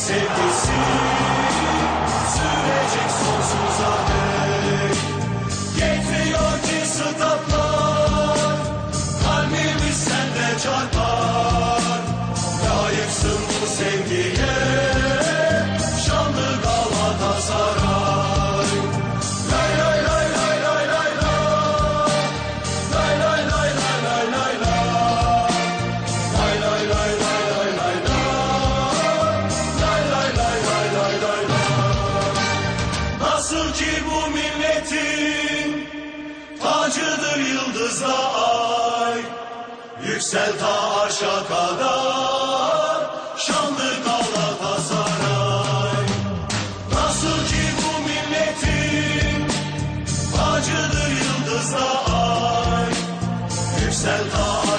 sempre sim. tacıdır yıldızla ay. Yüksel ta arşa kadar. Şanlı Galatasaray. Nasıl ki bu milletin Tacıdır yıldızla ay. Yüksel ta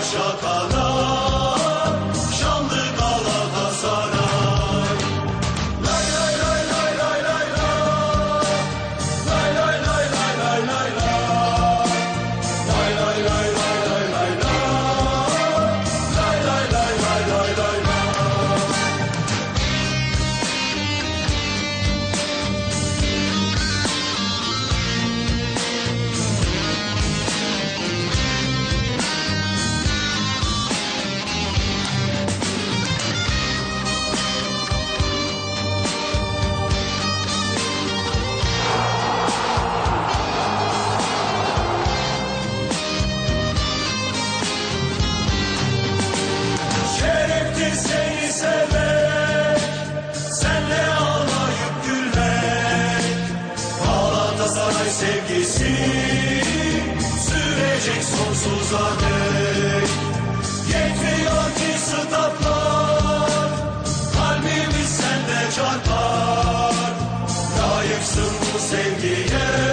sevgisi sürecek sonsuza dek. Yetmiyor ki sıtaplar, kalbimiz sende çarpar. Layıksın bu sevgiye.